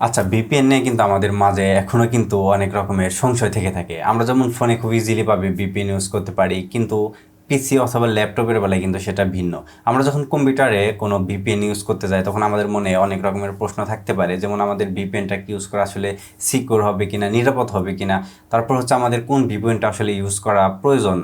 আচ্ছা ভিপিএন নিয়ে কিন্তু আমাদের মাঝে এখনও কিন্তু অনেক রকমের সংশয় থেকে থাকে। আমরা যেমন ফোনে খুব ইজিলি ভাবে ভিপিএন ইউজ করতে পারি, কিন্তু পিসি অথবা ল্যাপটপের বেলায় কিন্তু সেটা ভিন্ন। আমরা যখন কম্পিউটারে কোনো ভিপিএন ইউজ করতে যাই, তখন আমাদের মনে অনেক রকমের প্রশ্ন থাকতে পারে, যেমন আমাদের ভিপিএনটা ইউজ করা আসলে সিকিউর হবে কিনা, নিরাপদ হবে কিনা, তারপর হচ্ছে আমাদের কোন ভিপিএনটা আসলে ইউজ করা প্রয়োজন।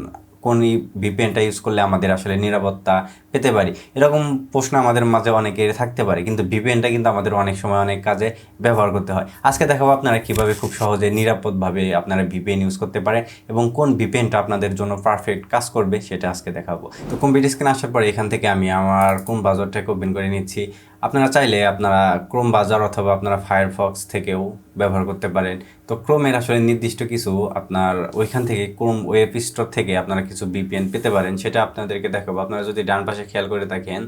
কোন ভিপিএনটা ইউজ করলে আমাদের আসলে নিরাপত্তা পেতে পারি? এরকম প্রশ্ন আমাদের মাঝে অনেকের থাকতে পারে, কিন্তু ভিপিএনটা কিন্তু আমাদের অনেক সময় অনেক কাজে ব্যবহার করতে হয়। আজকে দেখাবো আপনারা কীভাবে খুব সহজে নিরাপদভাবে আপনারা ভিপিএন ইউজ করতে পারেন এবং কোন ভিপিএনটা আপনাদের জন্য পারফেক্ট কাজ করবে সেটা আজকে দেখাবো। তো কম্পিউটার স্ক্রিন আসার পরে এখান থেকে আমি আমার কোন বাজারটাকে ওপেন করে নিচ্ছি আপনারা চাইলে আপনারা ক্রোম বাজার অথবা আপনারা ফায়ারফক্স থেকেও ব্যবহার করতে পারেন। তো ক্রোমের আসলে নির্দিষ্ট কিছু আপনার ওইখান থেকে ক্রোম ওয়েব স্টোর থেকে আপনারা কিছু বিপিএন পেতে পারেন, সেটা আপনাদেরকে দেখাবো। আপনারা যদি ডান পাশে খেয়াল করে থাকেন,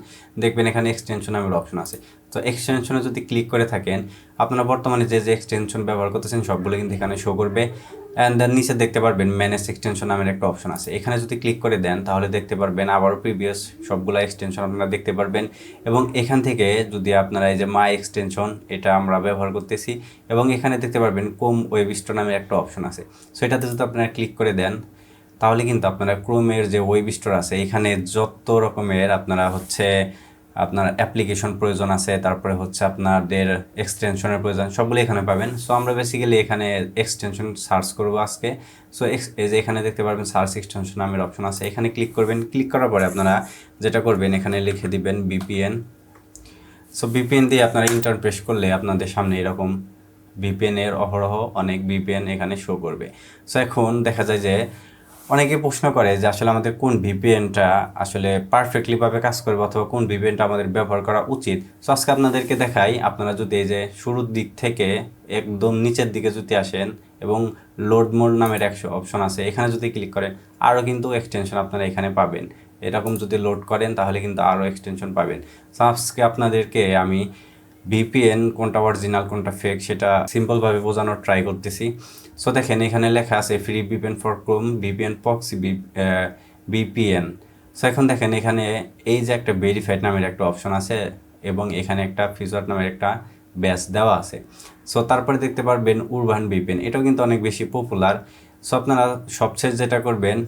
দেখবেন এখানে এক্সটেনশন নামের অপশন আছে। তো এক্সটেনশনে যদি ক্লিক করে থাকেন, আপনারা বর্তমানে যে যে এক্সটেনশন ব্যবহার করতেছেন, সবগুলো কিন্তু এখানে শো করবে। অ্যান্ড দেন নিচে দেখতে পারবেন ম্যানেজ এক্সটেনশন নামের একটা অপশন আছে। এখানে যদি ক্লিক করে দেন, তাহলে দেখতে পারবেন আবারও প্রিভিয়াস সবগুলো এক্সটেনশন আপনারা দেখতে পারবেন। এবং এখান থেকে যদি আপনারা এই যে মাই এক্সটেনশন এটা আমরা ব্যবহার করতেছি। এবং এখানে দেখতে পারবেন কোম ওয়েব স্টোর নামের একটা অপশন আছে। সো এটাতে যদি আপনারা ক্লিক করে দেন, তাহলে কিন্তু আপনারা ক্রোমের যে ওয়েব স্টোর আছে, এখানে যত রকমের আপনারা হচ্ছে আপনার অ্যাপ্লিকেশন প্রয়োজন আছে, তারপরে হচ্ছে আপনাদের এক্সটেনশনের প্রয়োজন, সবগুলো এখানে পাবেন। সো আমরা বেসিক্যালি এখানে এক্সটেনশন সার্চ করব আজকে। সো এই যে এখানে দেখতে পারবেন সার্চ এক্সটেনশন নামের অপশন আছে। এখানে ক্লিক করবেন। ক্লিক করার পরে আপনারা যেটা করবেন, এখানে লিখে দিবেন বিপিএন সো বিপিএন দিয়ে আপনারা ইন্টার প্রেস করলে আপনাদের সামনে এরকম এর অহরহ অনেক বিপিএন এখানে শো করবে। সো এখন দেখা যায় যে অনেকে প্রশ্ন করে যে আসলে আমাদের কোন ভিপিএনটা আসলে পারফেক্টলিভাবে কাজ করবে অথবা কোন ভিপিএনটা আমাদের ব্যবহার করা উচিত। সো আজকে আপনাদেরকে দেখাই, আপনারা যদি এই যে শুরুর দিক থেকে একদম নিচের দিকে যদি আসেন এবং লোড মোড নামের একশো অপশন আছে, এখানে যদি ক্লিক করেন আরও কিন্তু এক্সটেনশন আপনারা এখানে পাবেন। এরকম যদি লোড করেন, তাহলে কিন্তু আরও এক্সটেনশন পাবেন। আজকে আপনাদেরকে আমি ভিপিএন কোনটা অরিজিনাল কোনটা ফেক সেটা সিম্পলভাবে বোঝানোর ট্রাই করতেছি। সো দেখেন, এখানে লেখা আছে free VPN for Chrome VPN proxy VPN so এখন দেখেন, এখানে এই যে একটা ভেরিফাইড নামের একটা অপশন আছে এবং এখানে একটা ফিচার নামের একটা ব্যাচ দেওয়া আছে। সো তারপরে দেখতে পারবেন উরবান ভিপিএন এটাও কিন্তু অনেক বেশি পপুলার সো আপনারা সবচেয়ে যেটা করবেন,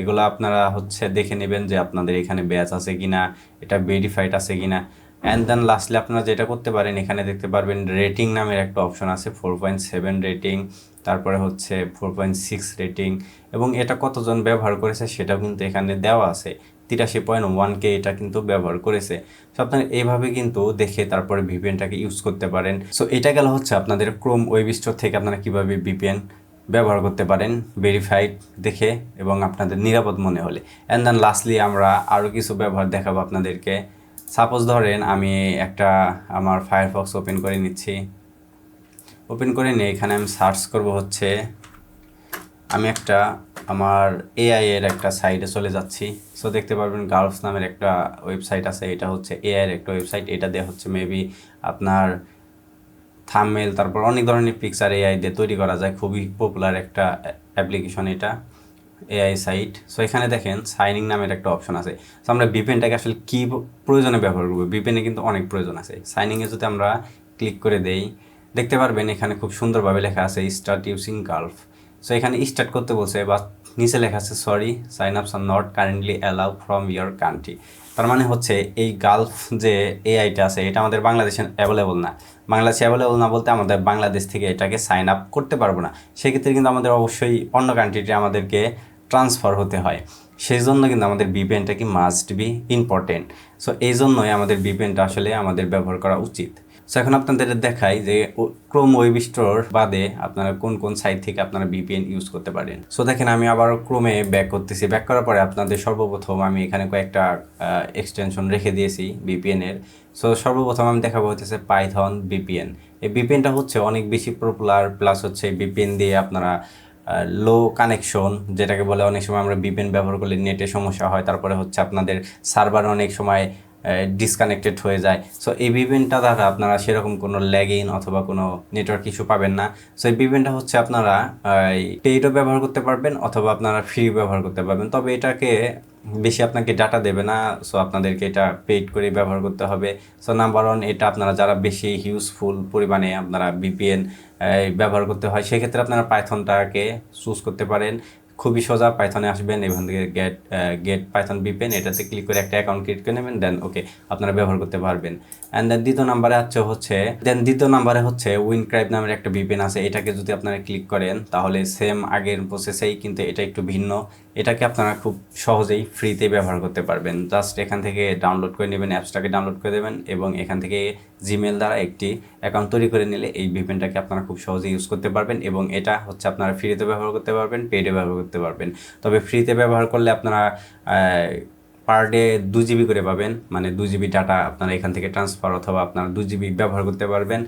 এগুলো আপনারা হচ্ছে দেখে নেবেন যে আপনাদের এখানে ব্যাচ আছে কিনা, এটা ভেরিফাইড আছে কিনা। অ্যান্ড দেন লাস্টলি আপনারা যেটা করতে পারেন, এখানে দেখতে পারবেন রেটিং নামের একটা অপশন আছে ফোর পয়েন্ট সেভেন রেটিং তারপরে হচ্ছে ফোর পয়েন্ট সিক্স রেটিং এবং এটা কতজন ব্যবহার করেছে সেটাও কিন্তু এখানে দেওয়া আছে। তিরাশি পয়েন্ট ওয়ান কে এটা কিন্তু ব্যবহার করেছে। সো আপনারা এইভাবে কিন্তু দেখে তারপরে ভিপিএনটাকে ইউজ করতে পারেন। সো এটা গেল হচ্ছে আপনাদের ক্রোম ওয়েব স্টোর থেকে আপনারা কীভাবে ভিপিএন ব্যবহার করতে পারেন ভেরিফাইড দেখে এবং আপনাদের নিরাপদ মনে হলে। অ্যান্ড দেন লাস্টলি আমরা আরও কিছু ব্যবহার দেখাবো আপনাদেরকে। সাপোজ ধরেন আমি একটা আমার ফায়ারফক্স ওপেন করে নিচ্ছি। ওপেন করে নিয়ে এখানে আমি সার্চ করব হচ্ছে, আমি একটা আমার এআই এর একটা সাইটে চলে যাচ্ছি। সো দেখতে পারবেন গার্লস নামের একটা ওয়েবসাইট আছে, এটা হচ্ছে এআই এর একটা ওয়েবসাইট এটা দিয়ে হচ্ছে মেবি আপনার থামমেল তারপর অনেক ধরনের পিকচার এআই দিয়ে তৈরি করা যায়। খুবই পপুলার একটা অ্যাপ্লিকেশন এটা। এআই সাইট সো এখানে দেখেন সাইনিং নামের একটা অপশন আছে। সো আমরা বিপেনটাকে আসলে কী প্রয়োজনে ব্যবহার করব? বিপেনে কিন্তু অনেক প্রয়োজন আছে। সাইনিংয়ে যদি আমরা ক্লিক করে দেই, দেখতে পারবেন এখানে খুব সুন্দরভাবে লেখা আছে স্টার্ট ইউসিং গালফ সো এখানে স্টার্ট করতে বলছে, বা নিচে লেখা আছে sorry sign ups are not currently allow from your country তার মানে হচ্ছে, এই গালফ যে এআইটা আছে, এটা আমাদের বাংলাদেশে অ্যাভেলেবল না। বাংলাদেশে অ্যাভেলেবল না বলতে আমাদের বাংলাদেশ থেকে এটাকে সাইন আপ করতে পারব না। সেক্ষেত্রে কিন্তু আমাদের অবশ্যই অন্য কান্ট্রিতে আমাদেরকে ট্রান্সফার হতে হয়। সেই জন্য কিন্তু আমাদের বিপিএনটা কি মাস্ট বি ইম্পর্টেন্ট সো এই জন্যই আমাদের বিপিএনটা আসলে আমাদের ব্যবহার করা উচিত। সো এখন আপনাদের দেখাই যে ক্রোম ওয়েব স্টোর বাদে আপনারা কোন কোন সাইট থেকে আপনারা বিপিএন ইউজ করতে পারেন। সো দেখেন আমি আবার ক্রোমে ব্যাক করতেছি। ব্যাক করার পরে আপনাদের সর্বপ্রথম আমি এখানে কয়েকটা এক্সটেনশন রেখে দিয়েছি বিপিএনের সো সর্বপ্রথম আমি দেখাবো হচ্ছে পাইথন বিপিএন এই বিপিএনটা হচ্ছে অনেক বেশি পপুলার প্লাস হচ্ছে বিপিএন দিয়ে আপনারা লো কানেকশন যেটাকে বলে অনেক সময় আমরা বিপিএন ব্যবহার করলে নেটে সমস্যা হয়। তারপরে হচ্ছে আপনাদের সার্ভার অনেক সময় ডিসকানেক্টেড হয়ে যায়। সো এই ভিপিএনটা দ্বারা আপনারা সেরকম কোনো ল্যাগিং অথবা কোনো নেটওয়ার্ক ইস্যু পাবেন না। সো এই ভিপিএনটা হচ্ছে আপনারা পেইডও ব্যবহার করতে পারবেন অথবা আপনারা ফ্রি ব্যবহার করতে পারবেন। তবে এটাকে বেশি আপনাকে ডাটা দেবে না। সো আপনাদেরকে এটা পেইড করে ব্যবহার করতে হবে। সো নাম্বার ওয়ান এটা আপনারা যারা বেশি ইউজফুল পরিমাণে আপনারা বিপিএন ব্যবহার করতে হয়, সেক্ষেত্রে আপনারা পাইথনটাকে চুজ করতে পারেন। খুবই সোজা পাইথনে আসবেন, এখান থেকে গেট গেট পাইথন বিপেন এটাতে ক্লিক করে একটা অ্যাকাউন্ট ক্রিয়েট করে নেবেন দেন ওকে আপনারা ব্যবহার করতে পারবেন। অ্যান্ড দেন দ্বিতীয় নাম্বারে আছে হচ্ছে দেন দ্বিতীয় নাম্বারে হচ্ছে উইনক্রাইব নামের একটা বিপেন আছে, এটাকে যদি আপনারা ক্লিক করেন, তাহলে সেম আগের প্রসেসেই কিন্তু এটা একটু ভিন্ন। এটাকে আপনারা খুব সহজেই ফ্রিতে ব্যবহার করতে পারবেন। জাস্ট এখান থেকে ডাউনলোড করে নেবেন অ্যাপসটাকে ডাউনলোড করে দেবেন এবং এখান থেকে জিমেল দ্বারা একটি অ্যাকাউন্ট তৈরি করে নিলে এই ভিপেনটাকে আপনারা খুব সহজে ইউজ করতে পারবেন এবং এটা হচ্ছে আপনারা ফ্রিতে ব্যবহার করতে পারবেন পেডে ব্যবহার করতে পারবেন। তবে ফ্রিতে ব্যবহার করলে আপনারা পার ডে দু জিবি করে পাবেন মানে দু জিবি ডাটা আপনারা এখান থেকে ট্রান্সফার অথবা আপনারা দু জিবি ব্যবহার করতে পারবেন।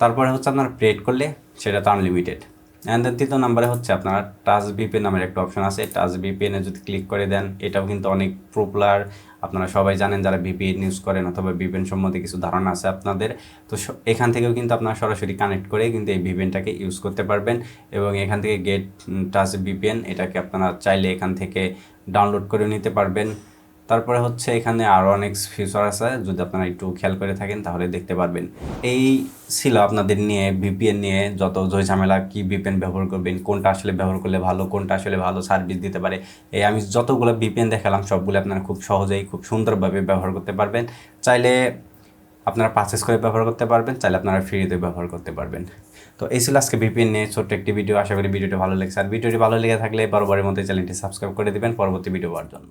তারপরে হচ্ছে আপনারা পেড করলে সেটা তো আনলিমিটেড অ্যান্ড দেন তৃতীয় নাম্বারে হচ্ছে আপনার টাচ বিপিএন নামের একটা অপশন আছে। টাচ বিপিএনে যদি ক্লিক করে দেন, এটাও কিন্তু অনেক পপুলার আপনারা সবাই জানেন যারা ভিপিএন ইউজ করেন অথবা ভিপিএন সম্বন্ধে কিছু ধারণা আছে আপনাদের। তো এখান থেকেও কিন্তু আপনারা সরাসরি কানেক্ট করে কিন্তু এই ভিপিএনটাকে ইউজ করতে পারবেন এবং এখান থেকে গেট টাচ ভিপিএন এটাকে আপনারা চাইলে এখান থেকে ডাউনলোড করে নিতে পারবেন। তারপরে হচ্ছে এখানে আরও অনেক ফিচার আছে, যদি আপনারা একটু খেয়াল করে থাকেন তাহলে দেখতে পারবেন। এই ছিল আপনাদের নিয়ে ভিপিএন নিয়ে যত জয় ঝামেলা, কি ভিপিএন ব্যবহার করবেন, কোনটা আসলে ব্যবহার করলে ভালো, কোনটা আসলে ভালো সার্ভিস দিতে পারে, এই আমি যতগুলো ভিপিএন দেখালাম সবগুলো আপনারা খুব সহজেই, খুব সুন্দরভাবে ব্যবহার করতে পারবেন। চাইলে আপনারা পারচেস করে ব্যবহার করতে পারবেন, চাইলে আপনারা ফ্রিতে ব্যবহার করতে পারবেন। তো এই ছিল আজকে ভিপিএন নিয়ে ছোট্ট একটি ভিডিও আশা করি ভিডিওটি ভালো লেগেছে। আর ভিডিওটি ভালো লেগে থাকলে বরাবরের মধ্যে চ্যানেলটি সাবস্ক্রাইব করে দিবেন। পরবর্তী ভিডিও পাওয়ার জন্য।